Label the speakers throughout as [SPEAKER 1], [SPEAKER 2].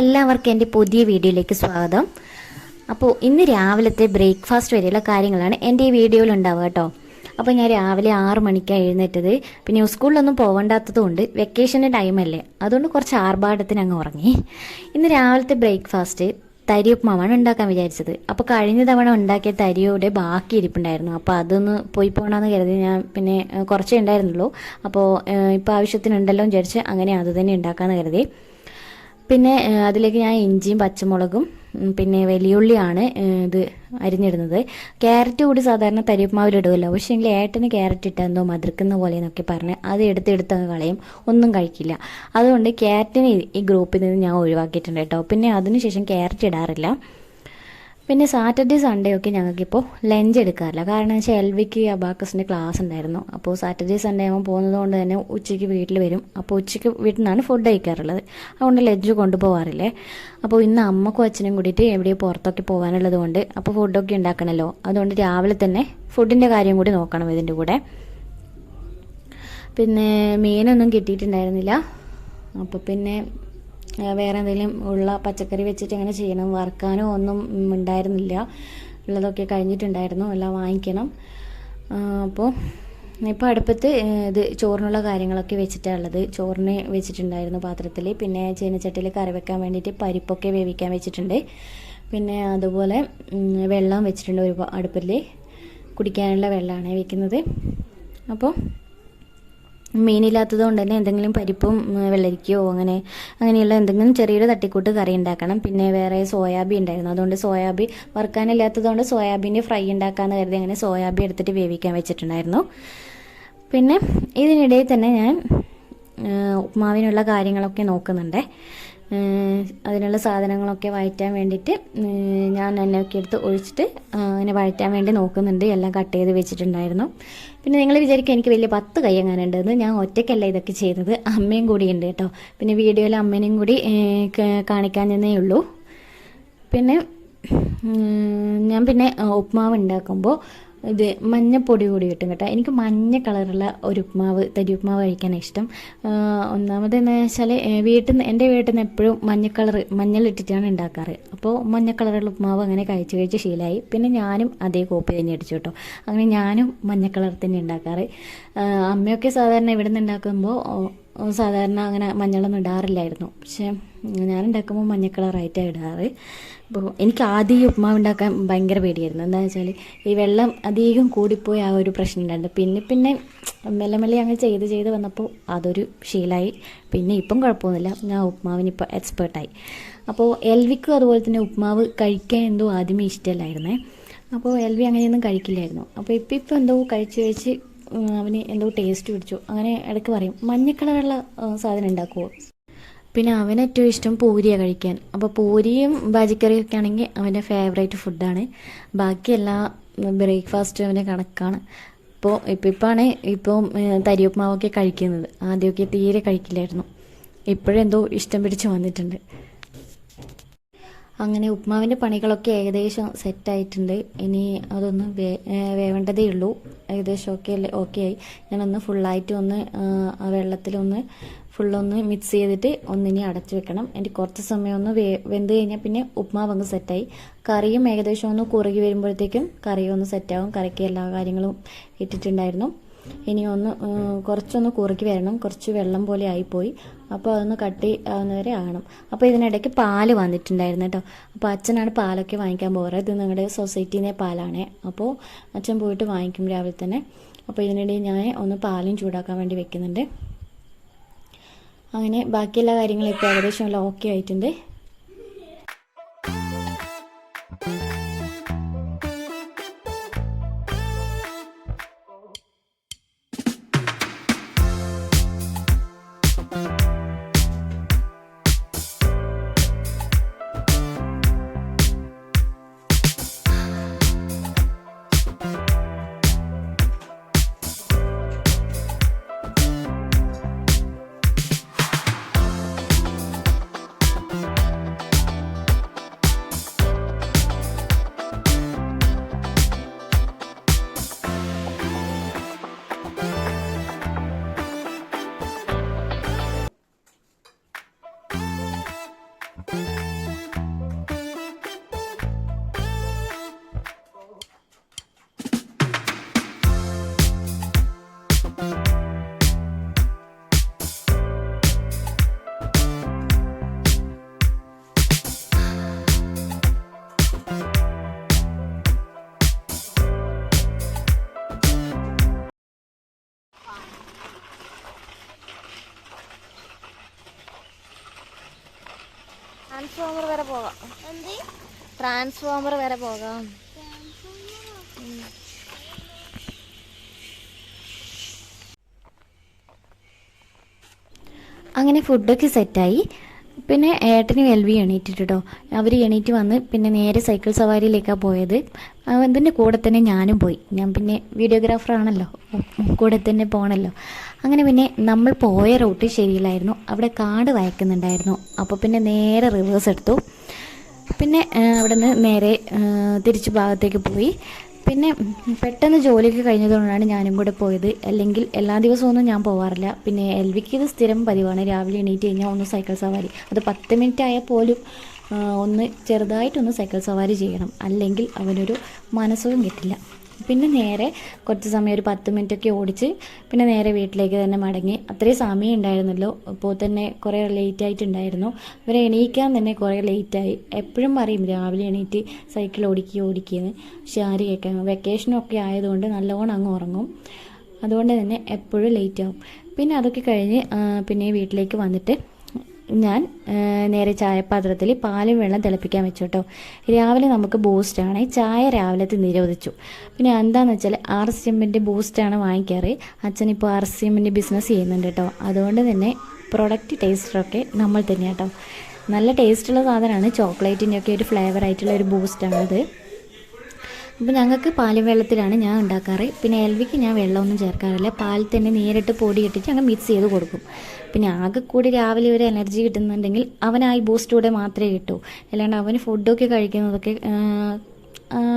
[SPEAKER 1] എല്ലാവർക്കും എന്റെ പുതിയ വീഡിയോയിലേക്ക് സ്വാഗതം. അപ്പോൾ ഇന്ന് രാവിലത്തെ ബ്രേക്ക്ഫാസ്റ്റ് വരെയുള്ള കാര്യങ്ങളാണ് എന്റെ ഈ വീഡിയോയിൽ ഉണ്ടാവുക കേട്ടോ. അപ്പോൾ ഞാൻ രാവിലെ ആറ് മണിക്കാണ് എഴുന്നേറ്റത്. പിന്നെ സ്കൂളിലൊന്നും പോകണ്ടാത്തതുകൊണ്ട് വെക്കേഷന്റെ ടൈമല്ലേ അതുകൊണ്ട് കുറച്ച് ആർഭാടത്തിന് അങ്ങ് ഉറങ്ങി. ഇന്ന് രാവിലത്തെ ബ്രേക്ക്ഫാസ്റ്റ് തരി ഉപ്പുമാവാണ് ഉണ്ടാക്കാൻ വിചാരിച്ചത്. അപ്പോൾ കഴിഞ്ഞ തവണ ഉണ്ടാക്കിയ തരിയോടെ ബാക്കി ഇരിപ്പുണ്ടായിരുന്നു. അപ്പോൾ അതൊന്ന് പോയി പോകണമെന്ന് കരുതി ഞാൻ പിന്നെ കുറച്ചേ ഉണ്ടായിരുന്നുള്ളൂ. അപ്പോൾ ഇപ്പോൾ ആവശ്യത്തിനുണ്ടല്ലോ എന്ന് വിചാരിച്ച് അങ്ങനെ അത് തന്നെ ഉണ്ടാക്കാമെന്ന് കരുതി. പിന്നെ അതിലേക്ക് ഞാൻ ഇഞ്ചിയും പച്ചമുളകും പിന്നെ വലിയുള്ളിയാണ് ഇത് അരിഞ്ഞിടുന്നത്. ക്യാരറ്റ് കൂടി സാധാരണ തരിപ്പുമാവിൽ ഇടുമല്ലോ പക്ഷേ എങ്കിൽ ഏട്ടന് ക്യാരറ്റ് ഇട്ടാൽ എന്തോ മതിർക്കുന്ന പോലെ എന്നൊക്കെ പറഞ്ഞ് അത് എടുത്ത് എടുത്ത് കളയും. ഒന്നും കഴിക്കില്ല. അതുകൊണ്ട് ക്യാരറ്റിനെ ഈ ഗ്രൂപ്പിൽ നിന്ന് ഞാൻ ഒഴിവാക്കിയിട്ടുണ്ട് കേട്ടോ. പിന്നെ അതിനുശേഷം ക്യാരറ്റ് ഇടാറില്ല. പിന്നെ സാറ്റർഡേ സൺഡേ ഒക്കെ ഞങ്ങൾക്കിപ്പോൾ ലഞ്ച് എടുക്കാറില്ല. കാരണം വെച്ചാൽ എൽവിക്ക് അബാക്കസിന്റെ ക്ലാസ് ഉണ്ടായിരുന്നു. അപ്പോൾ സാറ്റർഡേ സൺഡേ ആകുമ്പോൾ പോകുന്നത് കൊണ്ട് തന്നെ ഉച്ചയ്ക്ക് വീട്ടിൽ വരും. അപ്പോൾ ഉച്ചയ്ക്ക് വീട്ടിൽ നിന്നാണ് ഫുഡ് കഴിക്കാറുള്ളത്. അതുകൊണ്ട് ലഞ്ച് കൊണ്ടുപോകാറില്ലേ അപ്പോൾ ഇന്ന് അമ്മക്കും അച്ഛനും കൂടിയിട്ട് എവിടെയോ പുറത്തൊക്കെ പോകാനുള്ളത് കൊണ്ട് അപ്പോൾ ഫുഡൊക്കെ ഉണ്ടാക്കണമല്ലോ അതുകൊണ്ട് രാവിലെ തന്നെ ഫുഡിന്റെ കാര്യം കൂടി നോക്കണം ഇതിന്റെ കൂടെ. പിന്നെ മീനൊന്നും കിട്ടിയിട്ടുണ്ടായിരുന്നില്ല. അപ്പോൾ പിന്നെ വേറെ എന്തെങ്കിലും ഉള്ള പച്ചക്കറി വെച്ചിട്ട് അങ്ങനെ ചെയ്യണം? വറുക്കാനോ ഒന്നും ഉണ്ടായിരുന്നില്ല. ഉള്ളതൊക്കെ കഴിഞ്ഞിട്ടുണ്ടായിരുന്നു. എല്ലാം വാങ്ങിക്കണം. അപ്പോൾ ഇപ്പോൾ അടുപ്പത്ത് ഇത് ചോറിനുള്ള കാര്യങ്ങളൊക്കെ വെച്ചിട്ടാണ് ഉള്ളത്. ചോറിന് വെച്ചിട്ടുണ്ടായിരുന്നു പാത്രത്തിൽ പിന്നെ ചീനച്ചട്ടിയിൽ കറി വെക്കാൻ വേണ്ടിയിട്ട് പരിപ്പൊക്കെ വേവിക്കാൻ വെച്ചിട്ടുണ്ട്. പിന്നെ അതുപോലെ വെള്ളം വെച്ചിട്ടുണ്ട് ഒരു അടുപ്പിൽ കുടിക്കാനുള്ള വെള്ളമാണ് വെക്കുന്നത്. അപ്പോൾ മീനില്ലാത്തത് കൊണ്ട് തന്നെ എന്തെങ്കിലും പരിപ്പും വെള്ളരിക്കയോ അങ്ങനെ അങ്ങനെയുള്ള എന്തെങ്കിലും ചെറിയൊരു തട്ടിക്കൂട്ട് കറി ഉണ്ടാക്കണം. പിന്നെ വേറെ സോയാബി ഉണ്ടായിരുന്നു. അതുകൊണ്ട് സോയാബി വറുക്കാനില്ലാത്തത് കൊണ്ട് സോയാബീന്റെ ഫ്രൈ ഉണ്ടാക്കാമെന്ന് കരുതി അങ്ങനെ സോയാബി എടുത്തിട്ട് വേവിക്കാൻ വെച്ചിട്ടുണ്ടായിരുന്നു. പിന്നെ ഇതിനിടയിൽ തന്നെ ഞാൻ ഉപ്മാവിനുള്ള കാര്യങ്ങളൊക്കെ നോക്കുന്നുണ്ട്. അതിനുള്ള സാധനങ്ങളൊക്കെ വഴറ്റാൻ വേണ്ടിയിട്ട് ഞാൻ എണ്ണയൊക്കെ എടുത്ത് ഒഴിച്ചിട്ട് അങ്ങനെ വഴറ്റാൻ വേണ്ടി നോക്കുന്നുണ്ട്. എല്ലാം കട്ട് ചെയ്ത് വെച്ചിട്ടുണ്ടായിരുന്നു. പിന്നെ നിങ്ങൾ വിചാരിക്കും എനിക്ക് വലിയ പത്ത് കൈ ഉണ്ടെന്ന് ഞാൻ ഒറ്റയ്ക്കല്ല ഇതൊക്കെ ചെയ്തത്. അമ്മയും കൂടി ഉണ്ട് കേട്ടോ. പിന്നെ വീഡിയോയിൽ അമ്മേനെയും കൂടി കാണിക്കാൻ തന്നേ ഉള്ളൂ. പിന്നെ ഞാൻ പിന്നെ ഉപ്മാവ് ഉണ്ടാക്കുമ്പോൾ ഇത് മഞ്ഞപ്പൊടി കൂടി കിട്ടും കേട്ടോ. എനിക്ക് മഞ്ഞ കളറുള്ള ഒരു ഉപ്മാവ് തരി ഉപ്മാവ് കഴിക്കാൻ ഇഷ്ടം. ഒന്നാമത് എന്ന് വെച്ചാൽ വീട്ടിൽ നിന്ന് എന്റെ വീട്ടിൽ നിന്ന് എപ്പോഴും മഞ്ഞ കളറ് മഞ്ഞളിട്ടിട്ടാണ് ഉണ്ടാക്കാറ്. അപ്പോൾ മഞ്ഞ കളറുള്ള ഉപ്മാവ് അങ്ങനെ കഴിച്ച് കഴിച്ച് ശീലമായി പിന്നെ ഞാനും അതേ കോപ്പി തന്നെ അടിച്ചു കേട്ടോ. അങ്ങനെ ഞാനും മഞ്ഞ കളർ തന്നെ ഉണ്ടാക്കാറ്. അമ്മയൊക്കെ സാധാരണ ഇവിടെ നിന്ന് ഉണ്ടാക്കുമ്പോൾ സാധാരണ അങ്ങനെ മഞ്ഞളൊന്നും ഇടാറില്ലായിരുന്നു. പക്ഷേ ഞാൻ ഉണ്ടാക്കുമ്പോൾ മഞ്ഞ കളറായിട്ടാണ് ഇടാറ്. അപ്പോൾ എനിക്ക് ആദ്യം ഈ ഉപ്മാവ് ഉണ്ടാക്കാൻ ഭയങ്കര പേടിയായിരുന്നു. എന്താണെന്ന് വെച്ചാൽ ഈ വെള്ളം അധികം കൂടിപ്പോയി ആ ഒരു പ്രശ്നം ഉണ്ടായിരുന്നു. പിന്നെ പിന്നെ മെല്ലെ മെല്ലെ അങ്ങ് ചെയ്ത് ചെയ്ത് വന്നപ്പോൾ അതൊരു ശീലമായി പിന്നെ ഇപ്പം കുഴപ്പമൊന്നുമില്ല. ഞാൻ ഉപ്മാവിന് ഇപ്പോൾ എക്സ്പേർട്ടായി അപ്പോൾ എൽവിക്കും അതുപോലെ തന്നെ ഉപ്മാവ് കഴിക്കാൻ എന്തോ ആദ്യമേ ഇഷ്ടമല്ലായിരുന്നേ. അപ്പോൾ എൽവി അങ്ങനെയൊന്നും കഴിക്കില്ലായിരുന്നു. അപ്പോൾ ഇപ്പം ഇപ്പോൾ എന്തോ കഴിച്ച് കഴിച്ച് അവന് എന്തോ ടേസ്റ്റ് പിടിച്ചു. അങ്ങനെ ഇടയ്ക്ക് പറയും മഞ്ഞ കളറുള്ള സാധനം ഉണ്ടാക്കുമോ പിന്നെ അവന് ഏറ്റവും ഇഷ്ടം പൂരിയാണ് കഴിക്കാൻ. അപ്പോൾ പൂരിയും ബാജിക്കറിയും ഒക്കെ ആണെങ്കിൽ അവന്റെ ഫേവറേറ്റ് ഫുഡാണ് ബാക്കി എല്ലാ ബ്രേക്ക്ഫാസ്റ്റും അവന്റെ കണക്കാണ്. ഇപ്പോൾ ഇപ്പം ഇപ്പാണ് ഇപ്പം തരിയുപ്മാവൊക്കെ കഴിക്കുന്നത്. ആദ്യമൊക്കെ തീരെ കഴിക്കില്ലായിരുന്നു. ഇപ്പോഴെന്തോ ഇഷ്ടം പിടിച്ച് വന്നിട്ടുണ്ട്. അങ്ങനെ ഉപ്മാവിന്റെ പണികളൊക്കെ ഏകദേശം സെറ്റായിട്ടുണ്ട് ഇനി അതൊന്ന് വേ വേവേണ്ടതേ ഉള്ളൂ. ഏകദേശം ഓക്കെ ഓക്കെ ആയി. ഞാനൊന്ന് ഫുള്ളായിട്ട് ഒന്ന് ആ, വെള്ളത്തിലൊന്ന് ഫുള്ളൊന്ന് മിക്സ് ചെയ്തിട്ട് ഒന്നിനി അടച്ചു വെക്കണം. എനിക്ക് കുറച്ച് സമയം ഒന്ന് വേ വെന്ത് കഴിഞ്ഞാൽ പിന്നെ ഉപ്മാവ് അങ്ങ് സെറ്റായി കറിയും ഏകദേശം ഒന്ന് കുറുകി വരുമ്പോഴത്തേക്കും കറിയും ഒന്ന് സെറ്റാവും കറിക്ക് എല്ലാ കാര്യങ്ങളും ഇട്ടിട്ടുണ്ടായിരുന്നു. ഇനി ഒന്ന് കുറച്ചൊന്ന് കുറുക്കി വരണം. കുറച്ച് വെള്ളം പോലെ ആയിപ്പോയി. അപ്പോൾ അതൊന്ന് കട്ടി ആവുന്നവരെ ആകണം അപ്പോൾ ഇതിനിടയ്ക്ക് പാൽ വന്നിട്ടുണ്ടായിരുന്നു കേട്ടോ. അപ്പോൾ അച്ഛനാണ് പാലൊക്കെ വാങ്ങിക്കാൻ പോകാറ് ഇത് നിങ്ങളുടെ സൊസൈറ്റിയിലെ പാലാണ്. അപ്പോൾ അച്ഛൻ പോയിട്ട് വാങ്ങിക്കും രാവിലെ തന്നെ. അപ്പോൾ ഇതിനിടയിൽ ഞാൻ ഒന്ന് പാലും ചൂടാക്കാൻ വേണ്ടി വെക്കുന്നുണ്ട്. അങ്ങനെ ബാക്കിയെല്ലാ കാര്യങ്ങളും ഇപ്പോൾ ഏകദേശം എല്ലാം ഓക്കെ ആയിട്ടുണ്ട്. Thank you. പോകാം. ട്രാൻസ്ഫോമർ വരെ പോകാം. അങ്ങനെ ഫുഡൊക്കെ സെറ്റായി പിന്നെ ഏട്ടനും എൽ വി എണീറ്റിട്ടോ അവർ എണീറ്റ് വന്ന് പിന്നെ നേരെ സൈക്കിൾ സവാരിയിലേക്കാണ് പോയത്. അതിന്റെ കൂടെ തന്നെ ഞാനും പോയി. ഞാൻ പിന്നെ വീഡിയോഗ്രാഫർ ആണല്ലോ. കൂടെ തന്നെ പോകണമല്ലോ അങ്ങനെ പിന്നെ നമ്മൾ പോയ റൂട്ട് ശരിയില്ലായിരുന്നു. അവിടെ കാട് വയക്കുന്നുണ്ടായിരുന്നു. അപ്പോൾ പിന്നെ നേരെ റിവേഴ്സ് എടുത്തു. പിന്നെ അവിടെ നിന്ന് നേരെ തിരിച്ച് ഭാഗത്തേക്ക് പോയി. പിന്നെ പെട്ടെന്ന് ജോലിയൊക്കെ കഴിഞ്ഞതുകൊണ്ടാണ് ഞാനും കൂടെ പോയത്. അല്ലെങ്കിൽ എല്ലാ ദിവസമൊന്നും ഞാൻ പോവാറില്ല. പിന്നെ എൽവിക്ക് ഇത് സ്ഥിരം പതിവാണ്. രാവിലെ എണീറ്റ് കഴിഞ്ഞാൽ ഒന്ന് സൈക്കിൾ സവാരി. അത് പത്ത് മിനിറ്റ് ആയാൽ പോലും ഒന്ന് ചെറുതായിട്ടൊന്ന് സൈക്കിൾ സവാരി ചെയ്യണം. അല്ലെങ്കിൽ അവനൊരു മനസ്സും കിട്ടില്ല. പിന്നെ നേരെ കുറച്ച് സമയം ഒരു പത്ത് മിനിറ്റൊക്കെ ഓടിച്ച് പിന്നെ നേരെ വീട്ടിലേക്ക് തന്നെ മടങ്ങി. അത്രയും സമയം ഉണ്ടായിരുന്നല്ലോ. അപ്പോൾ തന്നെ കുറേ ലേറ്റ് ആയിട്ടുണ്ടായിരുന്നു. ഇവരെ എണീക്കാൻ തന്നെ കുറേ ലേറ്റായി എപ്പോഴും പറയും രാവിലെ എണീറ്റ് സൈക്കിൾ ഓടിക്കുക ഓടിക്കുകയെന്ന് ആര് കേൾക്കാൻ? വെക്കേഷനൊക്കെ ആയതുകൊണ്ട് നല്ലോണം അങ്ങ് ഉറങ്ങും. അതുകൊണ്ട് തന്നെ എപ്പോഴും ലേറ്റ് ആവും. പിന്നെ അതൊക്കെ കഴിഞ്ഞ് പിന്നെ വീട്ടിലേക്ക് വന്നിട്ട് ഞാൻ നേരെ ചായപാത്രത്തിൽ പാലും വെള്ളം തിളപ്പിക്കാൻ വെച്ചു കേട്ടോ രാവിലെ നമുക്ക് ബൂസ്റ്റാണ് ചായ രാവിലത്തെ നിരോധിച്ചു. പിന്നെ എന്താണെന്ന് വെച്ചാൽ ആർ സി എമ്മിന്റെ ബൂസ്റ്റാണ് വാങ്ങിക്കാറ്. അച്ഛനിപ്പോൾ ആർ സി എമ്മിന്റെ ബിസിനസ് ചെയ്യുന്നുണ്ട് കേട്ടോ. അതുകൊണ്ട് തന്നെ പ്രൊഡക്റ്റ് ടേസ്റ്ററൊക്കെ നമ്മൾ തന്നെ കേട്ടോ നല്ല ടേസ്റ്റുള്ള സാധനമാണ്. ചോക്ലേറ്റിന്റെയൊക്കെ ഒരു ഫ്ലേവർ ആയിട്ടുള്ള ഒരു ബൂസ്റ്റാണത് അപ്പോൾ ഞങ്ങൾക്ക് പാലും വെള്ളത്തിലാണ് ഞാൻ ഉണ്ടാക്കാറ്. പിന്നെ എൽവിക്ക് ഞാൻ വെള്ളമൊന്നും ചേർക്കാറില്ല. പാൽ തന്നെ നേരിട്ട് പൊടി ഇട്ടിട്ട് ഞങ്ങൾ മിക്സ് ചെയ്ത് കൊടുക്കും. പിന്നെ ആകെ കൂടി രാവിലെ ഒരു എനർജി കിട്ടുന്നുണ്ടെങ്കിൽ അവനായി ബൂസ്റ്റൂടെ മാത്രമേ കിട്ടൂ. അല്ലാണ്ട് അവന് ഫുഡൊക്കെ കഴിക്കുന്നതൊക്കെ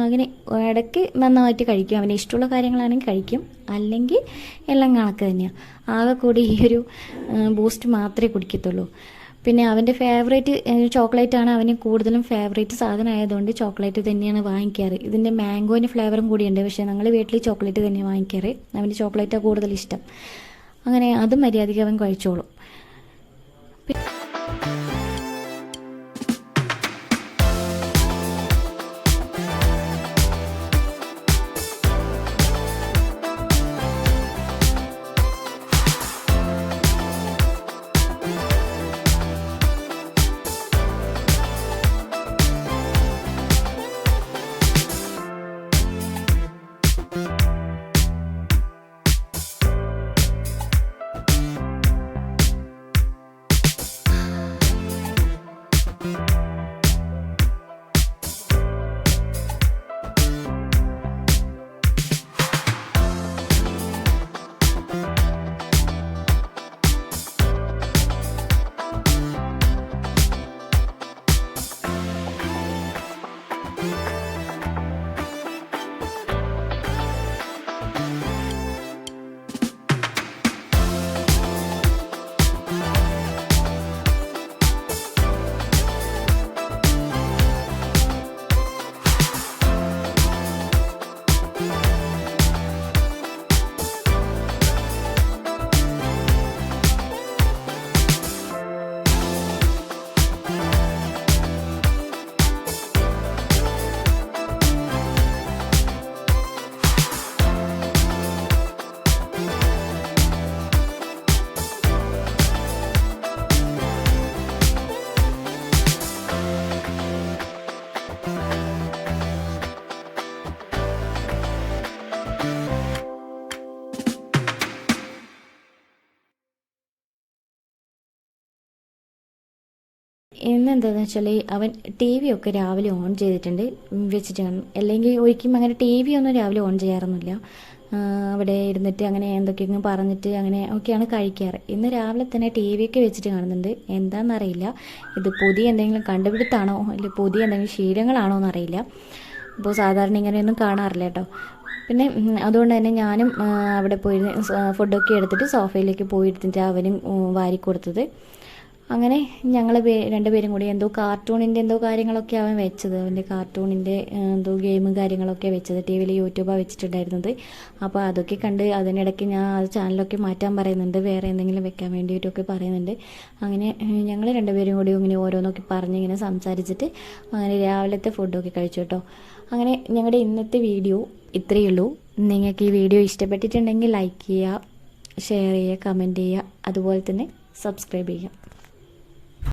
[SPEAKER 1] അങ്ങനെ ഇടയ്ക്ക് നന്നായിട്ട് കഴിക്കും. അവന് ഇഷ്ടമുള്ള കാര്യങ്ങളാണെങ്കിൽ കഴിക്കും. അല്ലെങ്കിൽ എല്ലാം കണക്ക് തന്നെയാണ് ആകെ കൂടി ഈ ഒരു ബൂസ്റ്റ് മാത്രമേ കുടിക്കത്തുള്ളൂ. പിന്നെ അവന്റെ ഫേവറേറ്റ് ചോക്ലേറ്റ് ആണ് അവന് കൂടുതലും ഫേവറേറ്റ് സാധനം ആയതുകൊണ്ട് ചോക്ലേറ്റ് തന്നെയാണ് വാങ്ങിക്കാറ്. ഇതിന്റെ മാംഗോന്റെ ഫ്ലേവറും കൂടിയുണ്ട്. പക്ഷേ ഞങ്ങൾ വീട്ടിൽ ചോക്ലേറ്റ് തന്നെ വാങ്ങിക്കാറ്. അവന് ചോക്ലേറ്റാണ് കൂടുതൽ ഇഷ്ടം അങ്ങനെ അതും മര്യാദയ്ക്ക് അവൻ കഴിച്ചോളും. ഇന്ന് എന്താണെന്ന് വെച്ചാൽ അവൻ ടി വി ഒക്കെ രാവിലെ ഓൺ ചെയ്തിട്ടുണ്ട്. വെച്ചിട്ട് അല്ലെങ്കിൽ ഒരിക്കലും അങ്ങനെ ടി വി ഒന്നും രാവിലെ ഓൺ ചെയ്യാറൊന്നുമില്ല. അവിടെ ഇരുന്നിട്ട് അങ്ങനെ എന്തൊക്കെയെങ്കിലും പറഞ്ഞിട്ട് അങ്ങനെ ഒക്കെയാണ് കഴിക്കാറ്. ഇന്ന് രാവിലെ തന്നെ ടി വി ഒക്കെ വെച്ചിട്ട് കാണുന്നുണ്ട്. എന്താണെന്നറിയില്ല ഇത് പുതിയ എന്തെങ്കിലും കണ്ടുപിടുത്താണോ? അല്ലെങ്കിൽ പുതിയ എന്തെങ്കിലും ശീലങ്ങളാണോ എന്നറിയില്ല. അപ്പോൾ സാധാരണ ഇങ്ങനെയൊന്നും കാണാറില്ല കേട്ടോ. പിന്നെ അതുകൊണ്ട് തന്നെ ഞാനും അവിടെ പോയിരുന്ന് ഫുഡൊക്കെ എടുത്തിട്ട് സോഫയിലേക്ക് പോയിരുന്നിട്ട് അവനും വാരി കൊടുത്തത് അങ്ങനെ ഞങ്ങൾ രണ്ടുപേരും കൂടി എന്തോ കാർട്ടൂണിന്റെ എന്തോ കാര്യങ്ങളൊക്കെ അവൻ വെച്ചത്. അവന്റെ കാർട്ടൂണിന്റെ എന്തോ ഗെയിമും കാര്യങ്ങളൊക്കെ വെച്ചത്. ടി വിയിൽ യൂട്യൂബാണ് വെച്ചിട്ടുണ്ടായിരുന്നത്. അപ്പോൾ അതൊക്കെ കണ്ട് അതിനിടയ്ക്ക് ഞാൻ ആ ചാനലൊക്കെ മാറ്റാൻ പറയുന്നുണ്ട്. വേറെ എന്തെങ്കിലും വെക്കാൻ വേണ്ടിയിട്ടൊക്കെ പറയുന്നുണ്ട്. അങ്ങനെ ഞങ്ങൾ രണ്ടുപേരും കൂടി ഇങ്ങനെ ഓരോന്നൊക്കെ പറഞ്ഞ് ഇങ്ങനെ സംസാരിച്ചിട്ട് അങ്ങനെ രാവിലത്തെ ഫുഡൊക്കെ കഴിച്ചു കേട്ടോ. അങ്ങനെ ഞങ്ങളുടെ ഇന്നത്തെ വീഡിയോ ഇത്രയേ ഉള്ളൂ. നിങ്ങൾക്ക് ഈ വീഡിയോ ഇഷ്ടപ്പെട്ടിട്ടുണ്ടെങ്കിൽ ലൈക്ക് ചെയ്യുക ഷെയർ ചെയ്യുക കമന്റ് ചെയ്യുക. അതുപോലെ തന്നെ സബ്സ്ക്രൈബ് ചെയ്യുക.